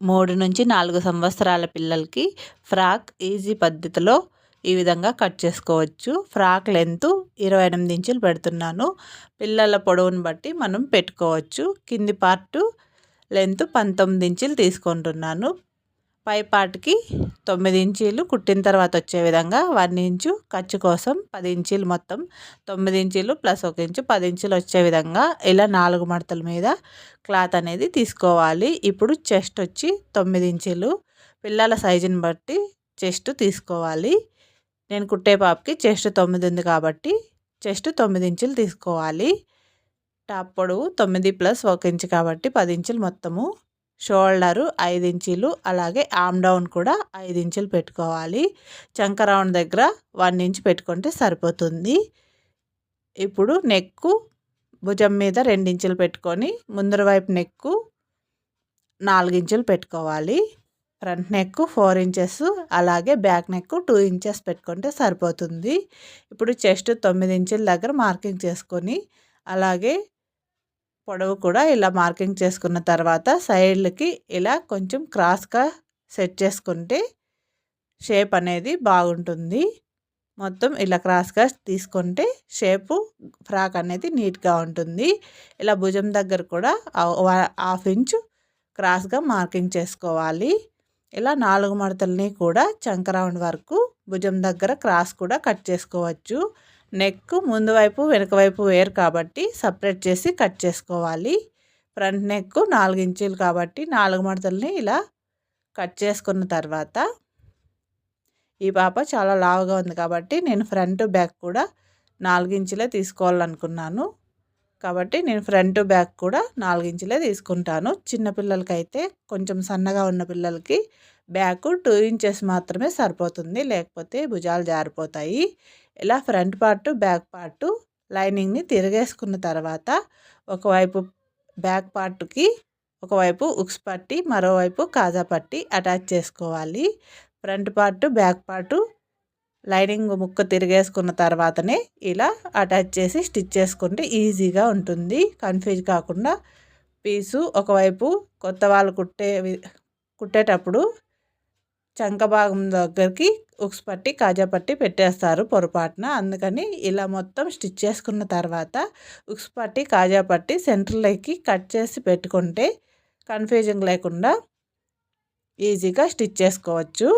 మూడు నుంచి నాలుగు సంవత్సరాల పిల్లలకి ఫ్రాక్ ఈజీ పద్ధతిలో ఈ విధంగా కట్ చేసుకోవచ్చు. ఫ్రాక్ లెంత్ ఇరవై ఎనిమిది ఇంచులు పెడుతున్నాను. పిల్లల పొడవును బట్టి మనం పెట్టుకోవచ్చు. కింది పార్టు లెంత్ పంతొమ్మిది ఇంచులు తీసుకుంటున్నాను. పై తొమ్మిది ఇంచీలు కుట్టిన తర్వాత వచ్చే విధంగా వన్ ఇంచు ఖర్చు కోసం పది ఇంచీలు మొత్తం తొమ్మిది ఇంచీలు ప్లస్ ఒక ఇంచు పది ఇంచులు వచ్చే విధంగా ఇలా నాలుగు మడతల మీద క్లాత్ అనేది తీసుకోవాలి. ఇప్పుడు చెస్ట్ వచ్చి తొమ్మిది ఇంచీలు పిల్లల సైజుని బట్టి చెస్ట్ తీసుకోవాలి. నేను కుట్టే పాపకి చెస్ట్ తొమ్మిది ఉంది కాబట్టి చెస్ట్ తొమ్మిది ఇంచులు తీసుకోవాలి. టాప్ పొడవు తొమ్మిది ప్లస్ ఒక ఇంచు కాబట్టి పది ఇంచులు మొత్తము షోల్డరు ఐదు ఇంచీలు అలాగే ఆమ్ డౌన్ కూడా ఐదు ఇంచులు పెట్టుకోవాలి. చంక రౌండ్ దగ్గర వన్ ఇంచ్ పెట్టుకుంటే సరిపోతుంది. ఇప్పుడు నెక్కు భుజం మీద ఇంచులు పెట్టుకొని ముందర వైపు నెక్కు ఇంచులు పెట్టుకోవాలి. ఫ్రంట్ నెక్ ఫోర్ ఇంచెస్ అలాగే బ్యాక్ నెక్ టూ ఇంచెస్ పెట్టుకుంటే సరిపోతుంది. ఇప్పుడు చెస్ట్ తొమ్మిది ఇంచుల దగ్గర మార్కింగ్ చేసుకొని అలాగే పొడవు కూడా ఇలా మార్కింగ్ చేసుకున్న తర్వాత సైడ్లకి ఇలా కొంచెం క్రాస్గా సెట్ చేసుకుంటే షేప్ అనేది బాగుంటుంది. మొత్తం ఇలా క్రాస్గా తీసుకుంటే షేపు ఫ్రాక్ అనేది నీట్గా ఉంటుంది. ఇలా భుజం దగ్గర కూడా హాఫ్ ఇంచు క్రాస్గా మార్కింగ్ చేసుకోవాలి. ఇలా నాలుగు మడతల్ని కూడా చంకరౌండ్ వరకు భుజం దగ్గర క్రాస్ కూడా కట్ చేసుకోవచ్చు. నెక్ ముందు వైపు వెనుక వైపు వేరు కాబట్టి సపరేట్ చేసి కట్ చేసుకోవాలి. ఫ్రంట్ నెక్ నాలుగు ఇంచులు కాబట్టి నాలుగు మడతల్ని ఇలా కట్ చేసుకున్న తర్వాత ఈ పాప చాలా లావుగా ఉంది కాబట్టి నేను ఫ్రంట్ బ్యాక్ కూడా నాలుగు ఇంచులే తీసుకోవాలనుకున్నాను. కాబట్టి నేను ఫ్రంట్ బ్యాక్ కూడా నాలుగు ఇంచులే తీసుకుంటాను చిన్నపిల్లలకైతే కొంచెం సన్నగా ఉన్న పిల్లలకి బ్యాక్ టూ ఇంచెస్ మాత్రమే సరిపోతుంది. లేకపోతే భుజాలు జారిపోతాయి. ఇలా ఫ్రంట్ పార్ట్ బ్యాక్ పార్ట్ లైనింగ్ని తిరిగేసుకున్న తర్వాత ఒకవైపు బ్యాక్ పార్ట్కి ఒకవైపు ఉక్స్ పట్టి మరోవైపు కాజా పట్టి అటాచ్ చేసుకోవాలి. Front part back part lining ముక్క తిరిగేసుకున్న తర్వాతనే ఇలా అటాచ్ చేసి స్టిచ్ చేసుకుంటే ఈజీగా ఉంటుంది. కన్ఫ్యూజ్ కాకుండా పీసు ఒకవైపు కొత్త వాళ్ళు కుట్టే కుట్టేటప్పుడు చంక భాగం దగ్గరికి ఉక్స్ పట్టి కాజా పట్టి పెట్టేస్తారు పొరపాటున. అందుకని ఇలా మొత్తం స్టిచ్ చేసుకున్న తర్వాత ఉక్స్ పట్టి కాజా పట్టి సెంటర్లోకి కట్ చేసి పెట్టుకుంటే కన్ఫ్యూజింగ్ లేకుండా ఈజీగా స్టిచ్ చేసుకోవచ్చు.